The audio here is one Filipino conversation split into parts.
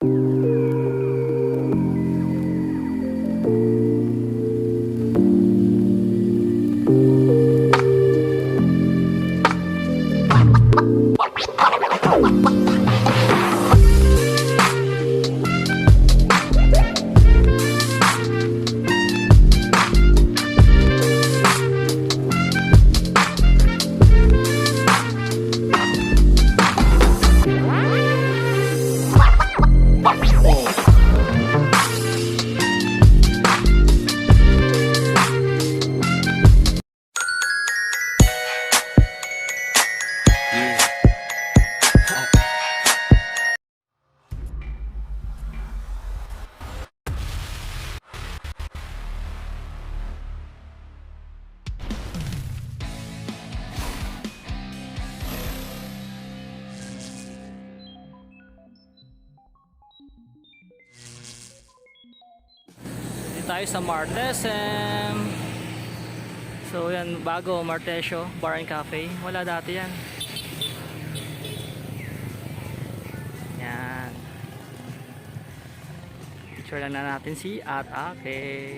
Dito tayo sa Martesem. So yan, bago Martesio Bar and Cafe. Wala dati yan. Yan. Picture lang na natin si At Ate.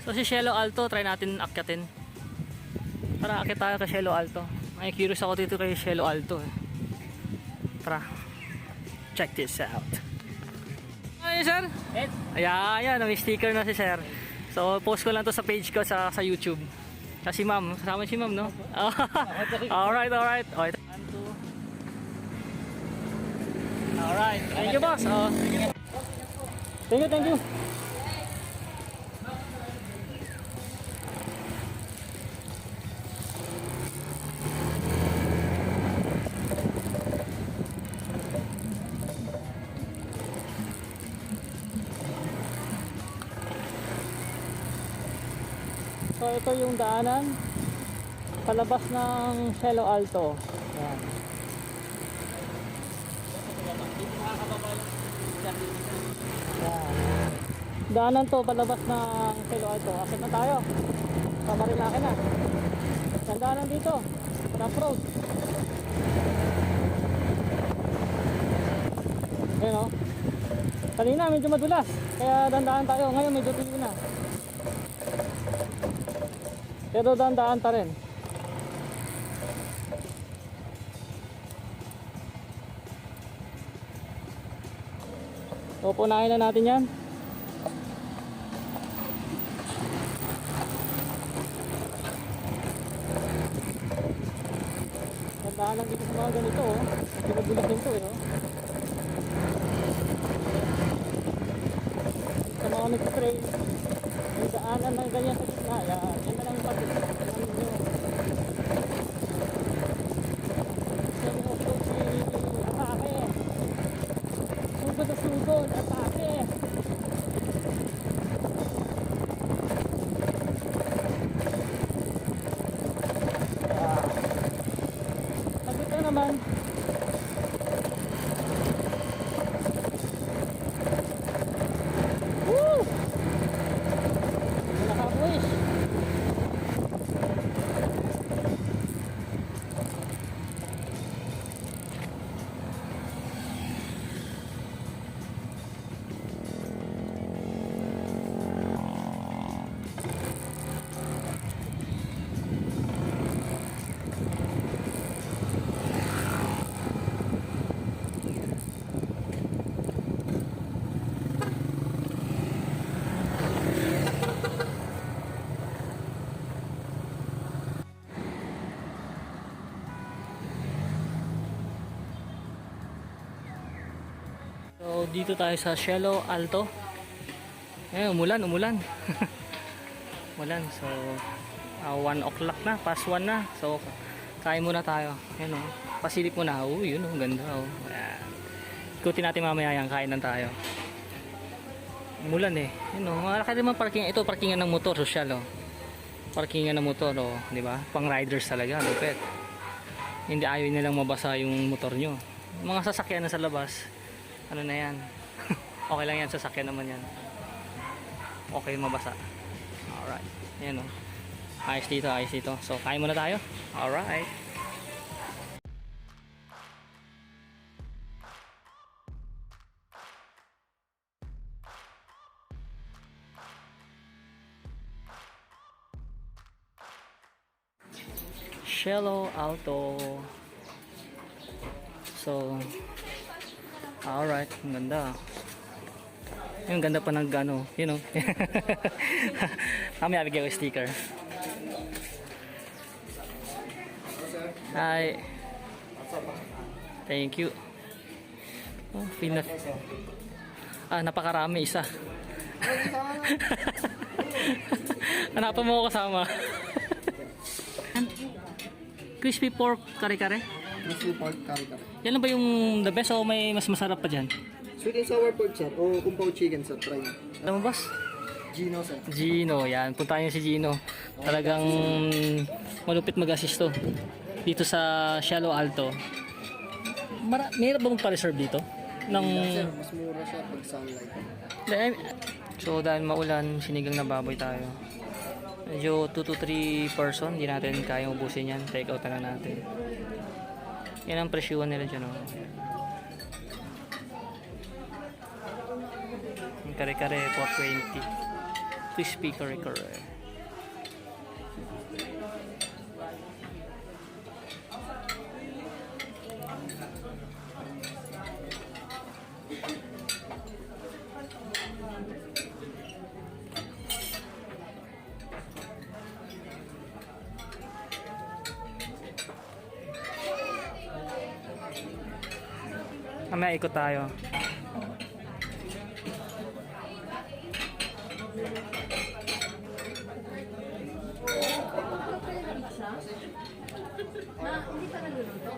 So si Cielo Alto, try natin akyatin. Tara, akit tayo kay Cielo Alto. May curious ako dito kay Cielo Alto eh. Tara. Check this out. Ay, sir? Ayan, ayan, may sticker na si sir. So, post ko lang to sa page ko sa sa YouTube. Kasi ma'am, kasama si ma'am, no? alright, alright. Okay. Alright. Thank you, boss. Oh. Thank you, thank you. So ito yung daanan palabas ng Cielo Alto. Ayan. Ayan. Daanan to palabas ng Cielo Alto. Akit na tayo. Sa Marilaki na. Ang daanan dito. Crossroad. Ayan o. Kanina medyo madulas. Kaya dandaan tayo. Ngayon medyo tingin na. Pero dandaan pa rin. Pupunahin na natin yan. Tandaan lang dito sa mga ganito oh. Din to eh oh. Sa mga nagtitrain, yung daanan ng ganyan sa gitna, yan. Dito tayo sa Cielo Alto. Eh, umulan, umulan. umulan. So 1 o'clock na, past 1 na. So kain muna tayo. Yan oh. Pasilip muna. Oh, yun oh, ganda oh. Ayan. Ikutin natin mamaya yan, kain lang tayo. Umulan eh. Yun oh, malaki naman parking. Ito parkingan ng motor, social oh. Parkingan ng motor oh, di ba? Pang riders talaga, lupet. Hindi ayaw nilang mabasa yung motor nyo. Mga sasakyan na sa labas, ano na yan okay lang yan sasakyan naman yan okay mabasa alright yan o Ayos dito, ayos dito. So, kain muna tayo. Alright. Shello Alto. So, alright. Ang ganda. Yung ganda pa ng ano, you know. Kami bigyan ko sticker. Hi. Thank you. Oh, feel. Ah, napakarami isa. Hanapan mo ako kasama. Crispy pork kare-kare. Crispy pork curry. Yan ba yung the best o may mas masarap pa dyan? Sweet and sour pork sir o kung pao chicken sir, try nyo. Alam mo boss? Gino sir. Gino, yan. Punta niyo si Gino. Talagang malupit mag-assist to. Dito sa Shallow Alto. Mara mahirap ba magpa-reserve dito? Ng... Sir, mas mura siya pag sunlight. Dahil- So dahil maulan, sinigang na baboy tayo. Medyo 2 to 3 person, hindi natin kaya ubusin yan. Take out na lang natin. Yan ang presyuhan nila dyan. Oh. Kare-kare, 420. Crispy kare-kare. Mamaya ikot tayo.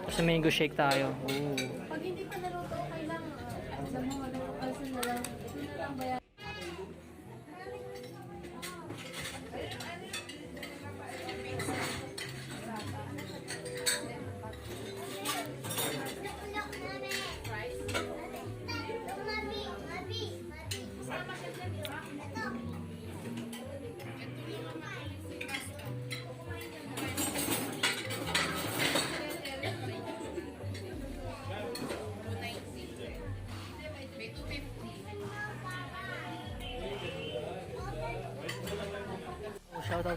Sa mango shake tayo. Ooh.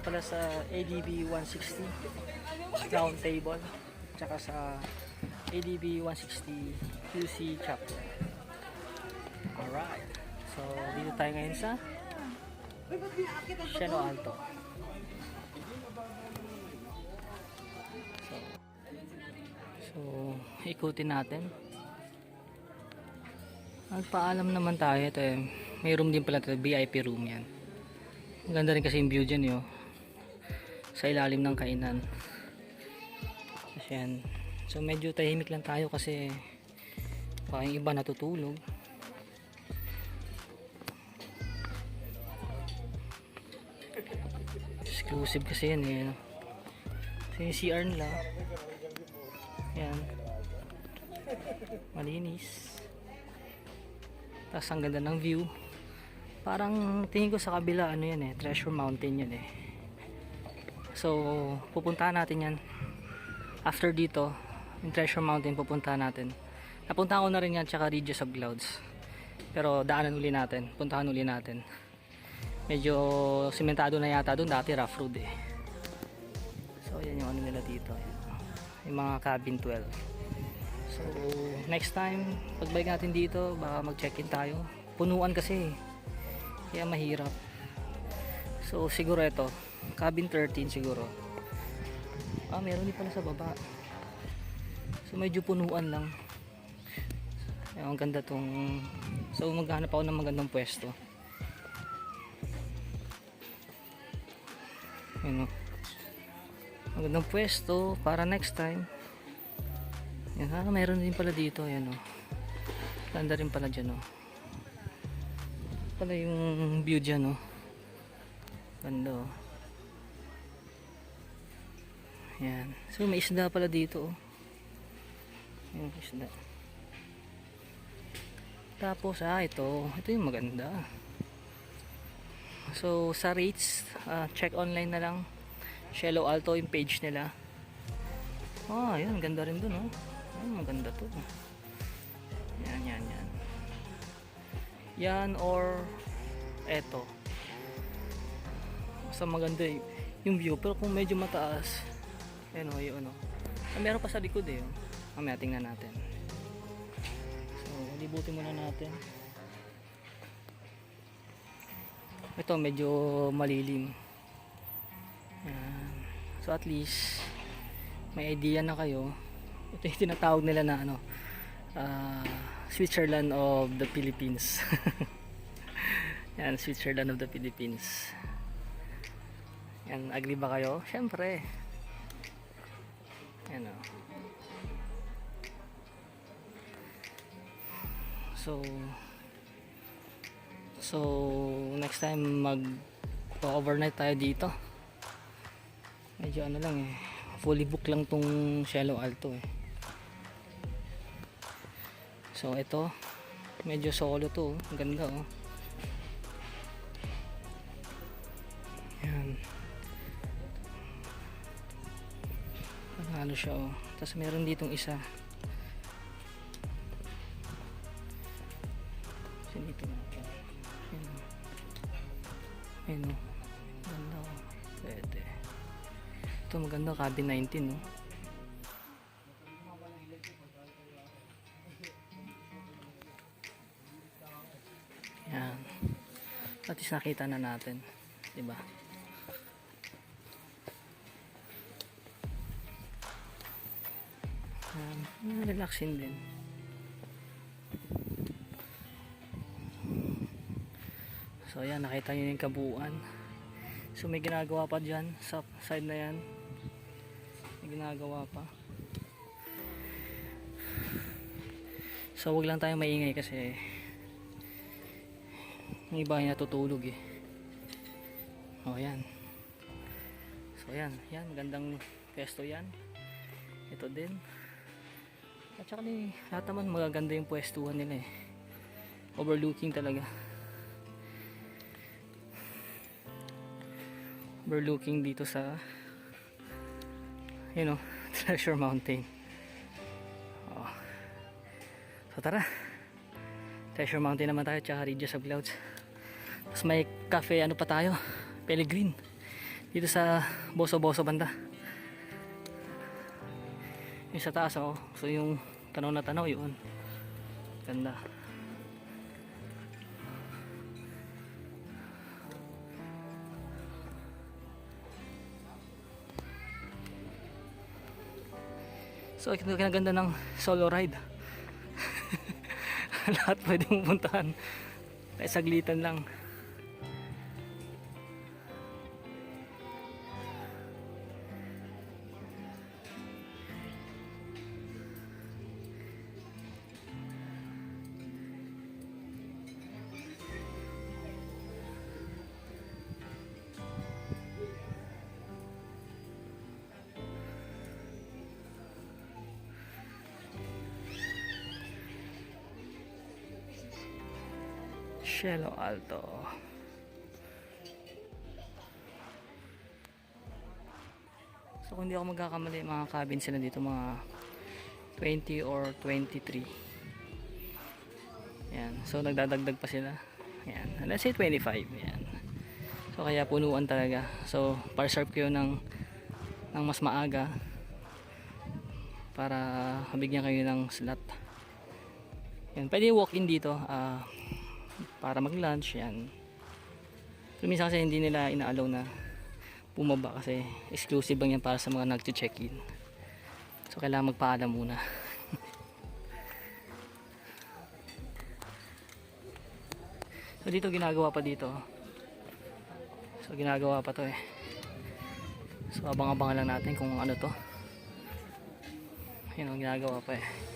Pala sa ADB 160 round table tsaka sa ADB 160 QC chapter. Alright. So, dito tayo ngayon sa Sheno Alto. So, so ikutin natin. Magpaalam naman tayo. Ito eh, may room din pala ito. VIP room yan. Ang ganda rin kasi yung view dyan yun. Sa ilalim ng kainan. Kasi. So medyo tahimik lang tayo kasi baka iba natutulog. Exclusive kasi yan eh. no? CR nila. Yan. Malinis. Tapos ang ganda ng view. Parang tingin ko sa kabila ano yan eh, Treasure Mountain yan eh. So, pupuntahan natin yan. After dito, yung Treasure Mountain pupuntahan natin. Napuntahan ko na rin yan tsaka Regis of Clouds. Pero daanan uli natin, puntahan uli natin. Medyo simentado na yata doon, dati rough road eh. So, yan yung ano nila dito. Yung mga cabin 12. So, next time, pagbalik natin dito, baka mag-check-in tayo. Punuan kasi eh. Kaya mahirap. So siguro ito, cabin 13 siguro. Ah, meron din pala sa baba. So medyo punuan lang. Ayun, ang ganda tong... So maghanap ako ng magandang pwesto. Ayun o. Magandang pwesto para next time. Yan, ah, meron din pala dito. Ayan o. Ganda rin pala dyan o pala yung view dyan, oh. Ganda, oh. Yan. So, may isda pala dito, oh. Yung isda. Tapos, ah, ito. Ito yung maganda. So, sa rates, ah, check online na lang. Shello Alto yung page nila. Ah, yan. Ganda rin dun, oh. Ay, maganda to. Yan, yan, yan. Yan or eto. Basta maganda yung view. Pero kung medyo mataas, yan o, yun o. Ah, meron pa sa likod eh. Mamaya tingnan natin. So, libutin muna natin. Ito medyo malilim. Yan. So at least may idea na kayo. Ito yung tinatawag nila na ano, ah, Switzerland of the Philippines. Yan, Switzerland of the Philippines. Yan, agree ba kayo? Siyempre. Yan o. So, so, next time mag overnight tayo dito. Medyo ano lang eh. Fully book lang tong Shello Alto eh. So, ito. Medyo solo to. oh. Ang ganda oh. Panalo siya oh. Tapos meron ditong isa. Silipin natin. Oh. Ayun oh. Ganda oh. Pwede. Ito maganda cabin 19 oh. Yan. At least nakita na natin. 'Di ba? Yan. Relaxing din. So ayan, nakita nyo yung kabuuan. So may ginagawa pa dyan sa side na yan. May ginagawa pa. So wag lang tayong maingay kasi yung iba ay natutulog eh. Oh yan. So yan, yan magandang pesto yan. Ito din. At saka ni lahat naman magaganda yung pwestuhan nila eh. Overlooking talaga. Overlooking dito sa you know, Treasure Mountain. Oh. So tara. Treasure Mountain naman tayo tsaka Regis of Clouds. Tapos may cafe ano pa tayo? Pellegrin. Dito sa Boso Boso banda. Yung sa taas oh. So yung tanaw na tanaw yun. Ganda. So kinaganda ng solo ride. Lahat pwede mong puntahan. Kaya saglitan lang. Cielo Alto. So kung hindi ako magkakamali, mga cabin sila dito mga 20 or 23. Yan. So nagdadagdag pa sila. Yan. Let's say 25. Yan. So kaya punuan talaga. So pa-reserve kayo ng ng mas maaga para mabigyan kayo ng slot. Yan. Pwede walk-in dito. Ah para mag-lunch yan. So, minsan kasi hindi nila ina-allow na bumaba kasi exclusive lang yan para sa mga nag-check-in. So kailangan magpaalam muna. so dito ginagawa pa dito. So ginagawa pa to eh. So abang-abangan lang natin kung ano to. Yun ang ginagawa pa eh.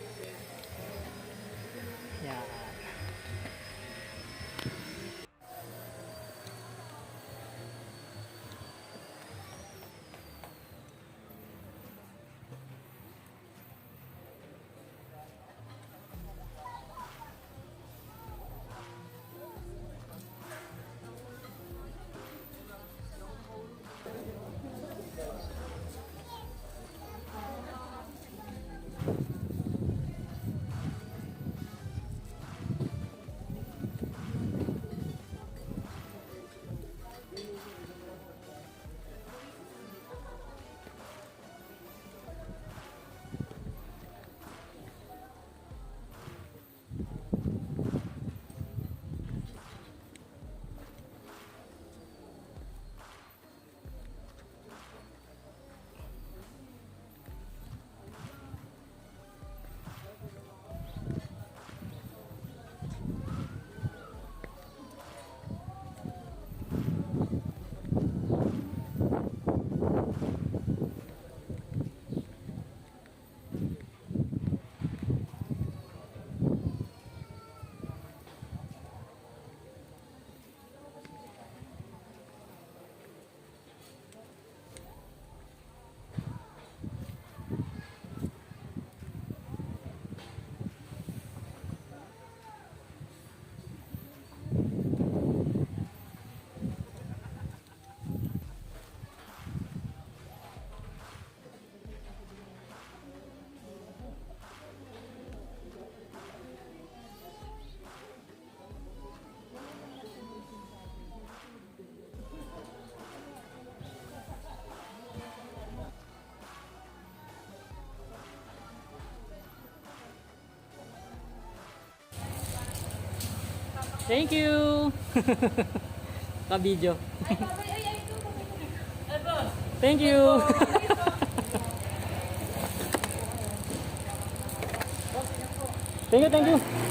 Thank you! Ka-video. Thank you! thank you, thank you!